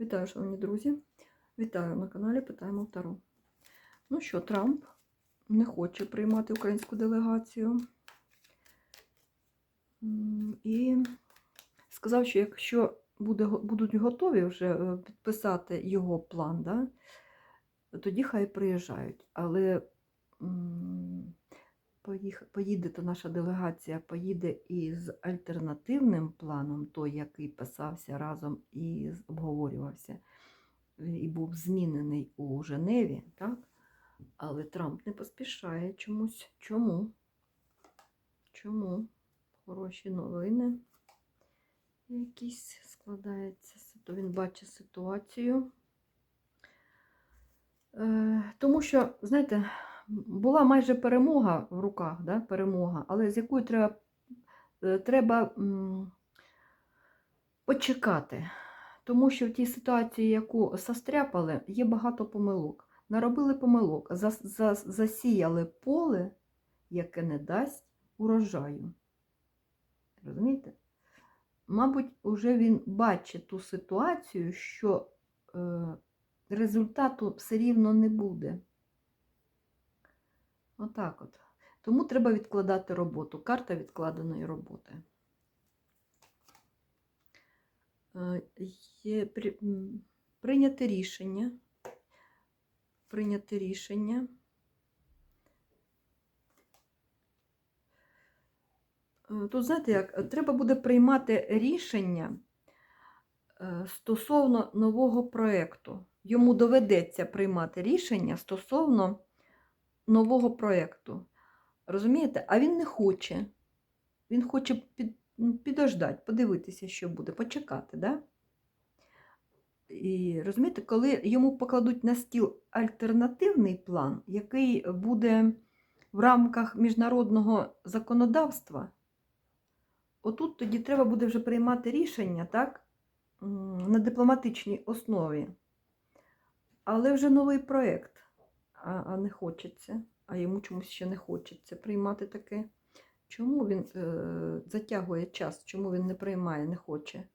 Вітаю, шановні друзі. Вітаю на каналі Питаємо Таро. Ну що, Трамп не хоче приймати українську делегацію. І сказав, що якщо буде, будуть готові вже е, підписати його план, да, тоді хай приїжджають. Але поїде то наша делегація, поїде із альтернативним планом, той, який писався разом і обговорювався, і був змінений у Женеві, так? Але Трамп не поспішає чомусь. Чому? Чому? Хороші новини якісь складаються, то він бачить ситуацію. Е, тому що, знаєте, була майже перемога в руках, да? перемога, але з якою треба, е, треба почекати. Тому що в тій ситуації, яку застряпали, є багато помилок. Наробили помилок, зас, зас, засіяли поле, яке не дасть урожаю. Розумієте? Мабуть, уже він бачить ту ситуацію, що е, результату все рівно не буде. Отак от. Тому треба відкладати роботу. Карта відкладеної роботи. Е, Є при- прийняти рішення. Прийняти рішення. Е, Тут, знаєте, як, е, треба буде приймати рішення стосовно нового проєкту. Йому доведеться приймати рішення стосовно нового проєкту. Розумієте? А він не хоче. Він хоче під, підождати, подивитися, що буде, почекати. Да? І розумієте, коли йому покладуть на стіл альтернативний план, який буде в рамках міжнародного законодавства, отут тоді треба буде вже приймати рішення так, на дипломатичній основі. Але вже новий проєкт, а, а не хочеться, а йому чомусь ще не хочеться приймати таке. Чому він е, затягує час? Чому він не приймає, не хоче?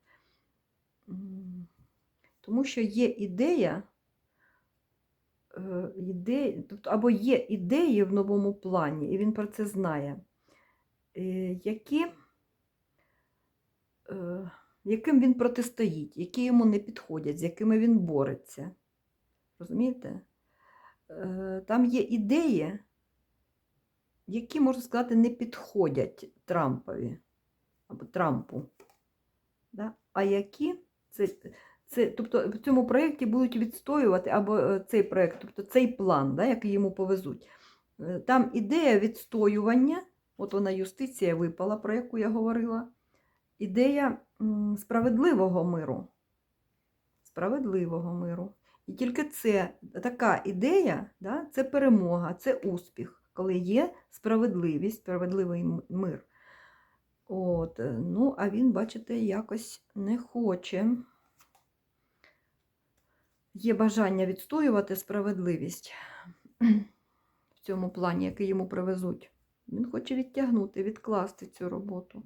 Тому що є ідея, е, ідея тобто, або є ідеї в новому плані, і він про це знає, е, які, е, яким він протистоїть, які йому не підходять, з якими він бореться. Розумієте? Е, Там є ідеї, які, можна сказати, не підходять Трампові або Трампу. Да? А які це, це, тобто в цьому проєкті будуть відстоювати або е, цей проєкт, тобто цей план, да, який йому повезуть. Е, Там ідея відстоювання, от вона юстиція випала, про яку я говорила. Ідея справедливого миру. Справедливого миру. І тільки це така ідея, да, це перемога, це успіх, коли є справедливість, справедливий мир. От, е, ну, а він, бачите, якось не хоче. Є бажання відстоювати справедливість в цьому плані, який йому привезуть. Він хоче відтягнути, відкласти цю роботу.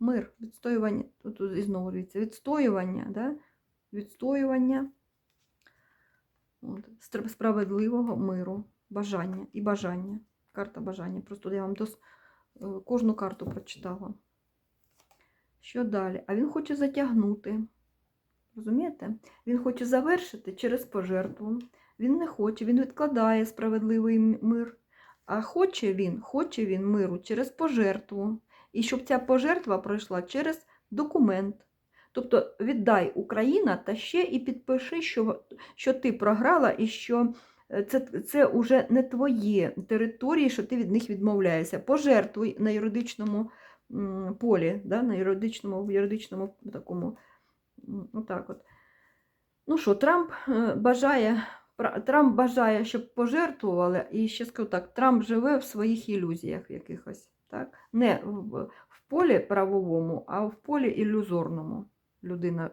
Мир, відстоювання, тут і знову дивіться, відстоювання, да? відстоювання от, справедливого миру, бажання і бажання. Карта бажання. Просто я вам дос... е, кожну карту прочитала. Що далі? А він хоче затягнути. Розумієте? Він хоче завершити через пожертву. Він не хоче, він відкладає справедливий мир. А хоче він, хоче він миру через пожертву. І щоб ця пожертва пройшла через документ. Тобто віддай Україна та ще і підпиши, що, що ти програла і що е, це, це вже не твої території, що ти від них відмовляєшся. Пожертвуй на юридичному полі, да, на юридичному, в юридичному такому. Отак от. Ну що, Трамп е, бажає, Трамп бажає, щоб пожертвували, і ще скажу так, Трамп живе в своїх ілюзіях якихось. Так? Не в, в полі правовому, а в полі ілюзорному людина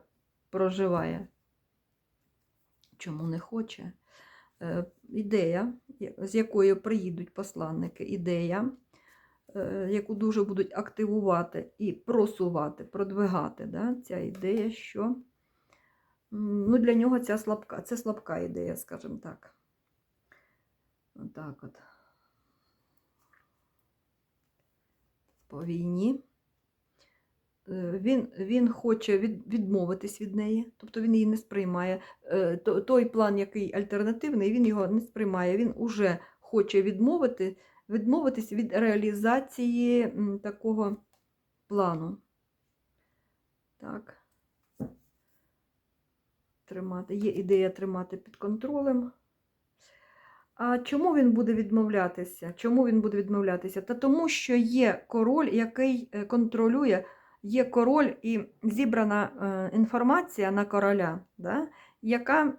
проживає. Чому не хоче? Е, ідея, з якою приїдуть посланники, ідея, е, яку дуже будуть активувати і просувати, продвигати. Да? Ця ідея, що ну, для нього ця слабка, це слабка ідея, скажімо так. Отак от. По війні. Е, Він, він хоче від, відмовитись від неї, тобто він її не сприймає. Е, Той план, який альтернативний, він його не сприймає. Він уже хоче відмовити, відмовитись від реалізації такого плану. Так. Тримати. Є ідея тримати під контролем. А чому він буде відмовлятися? Чому він буде відмовлятися? Та тому, що є король, який е, контролює, є король і зібрана е, інформація на короля, да? яка,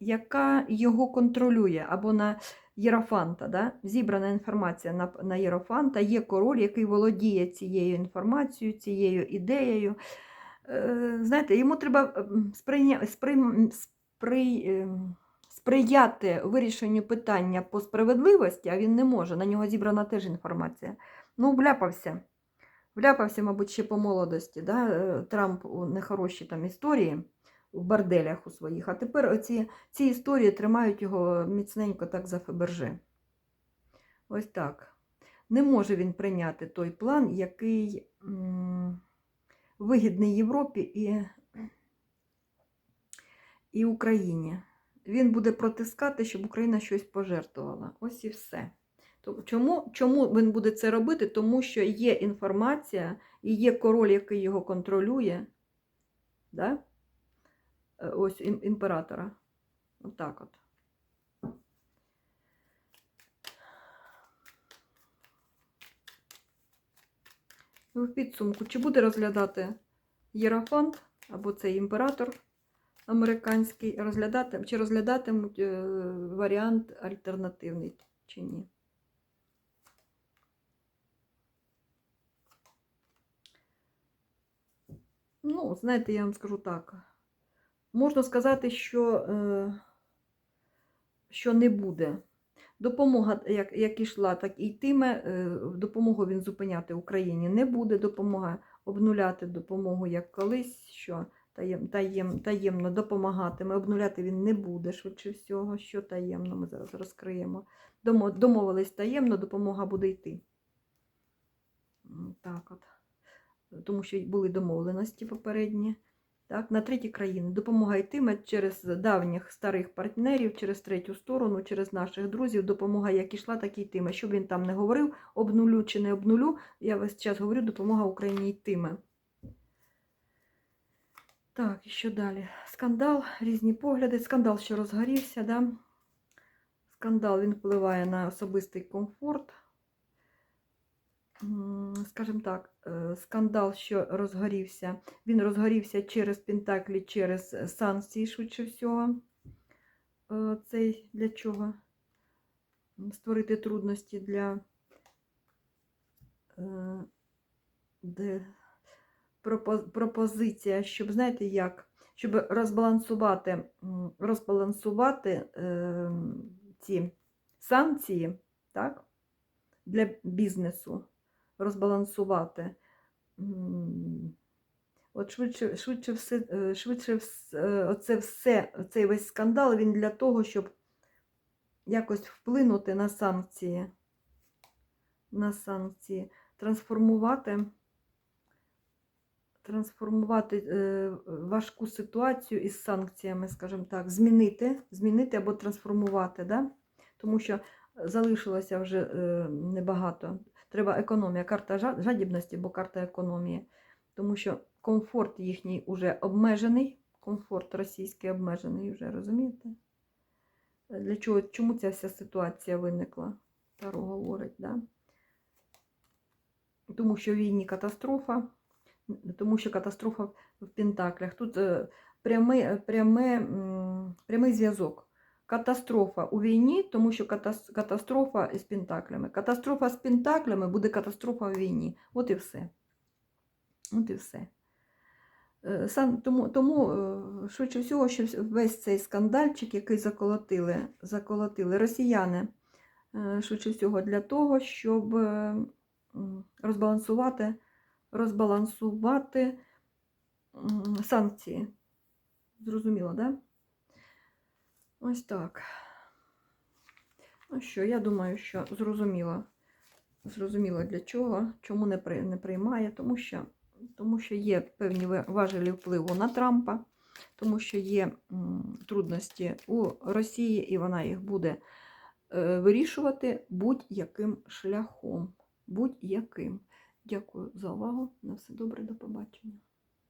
яка його контролює, або на Єрофанта. Да? Зібрана інформація на, на Єрофанта, є король, який володіє цією інформацією, цією ідеєю. Е, Знаєте, йому треба ем, сприйня... сприй... сприй... сприяти вирішенню питання по справедливості, а він не може. На нього зібрана теж інформація. Ну, вляпався. Вляпався, мабуть, ще по молодості. Да? е, Трамп у нехороші там історії в борделях у своїх. А тепер оці, ці історії тримають його міцненько так за Фаберже. Ось так. Не може він прийняти той план, який вигідний Європі і, і Україні. Він буде протискати, щоб Україна щось пожертвувала. Ось і все. Чому, чому він буде це робити? Тому що є інформація і є король, який його контролює. Да? Е, Ось імператора. Отак от. Ну, в підсумку, чи буде розглядати Єрофант або цей імператор американський, розглядати, чи розглядатимуть е, варіант альтернативний чи ні? Ну, знаєте, я вам скажу так. Можна сказати, що, е, що не буде. Допомога, як, як ішла, так і йтиме. Е, Допомогу він зупиняти Україні не буде. Допомога обнуляти допомогу як колись, що таєм, таєм, таємно допомагатиме. Обнуляти він не буде, швидше всього, що таємно, ми зараз розкриємо. Домо- Домовились таємно, допомога буде йти. Так от. Тому що були домовленості попередні. Так, на треті країни допомога йтиме через давніх старих партнерів, через третю сторону, через наших друзів. Допомога як ішла, так і йтиме. Що б він там не говорив, обнулю чи не обнулю, я весь час говорю, допомога Україні йтиме. Так, і що далі? Скандал, різні погляди. Скандал, що розгорівся, да? Скандал він впливає на особистий комфорт. Скажімо так, е, скандал, що розгорівся, він розгорівся через Пентаклі, через санкції, швидше всього. Е, Цей для чого? Створити трудності для е, де пропозиція, щоб, знаєте, як? Щоб розбалансувати, розбалансувати ці санкції, так? Для бізнесу розбалансувати. От швидше, швидше все, е, швидше е, оце все, цей весь скандал, він для того, щоб якось вплинути на санкції, на санкції, трансформувати, трансформувати е, важку ситуацію із санкціями, скажімо так, змінити, змінити або трансформувати, да? тому що залишилося вже небагато. Треба економія, карта жадібності, бо карта економії. Тому що комфорт їхній вже обмежений, комфорт російський обмежений вже, розумієте? Для чого, чому ця вся ситуація виникла? Таро говорить, да? Тому що війні катастрофа, тому що катастрофа в Пентаклях. Тут е, прямий, пряме, прямий зв'язок. Катастрофа у війні, тому що катастрофа з Пентаклями. Катастрофа з Пентаклями буде катастрофа в війні. От і все. От і все. Е, Сам, тому, тому е, швидше всього, що весь цей скандальчик, який заколотили, заколотили росіяни, е, швидше всього для того, щоб розбалансувати, розбалансувати санкції. Зрозуміло, да? Ось так. Ну що, я думаю, що зрозуміло. Зрозуміло для чого, чому не, при, не приймає, тому що, тому що є певні важелі впливу на Трампа, тому що є м, трудності у Росії, і вона їх буде е, вирішувати будь-яким шляхом. Будь-яким. Дякую за увагу. На все добре, до побачення.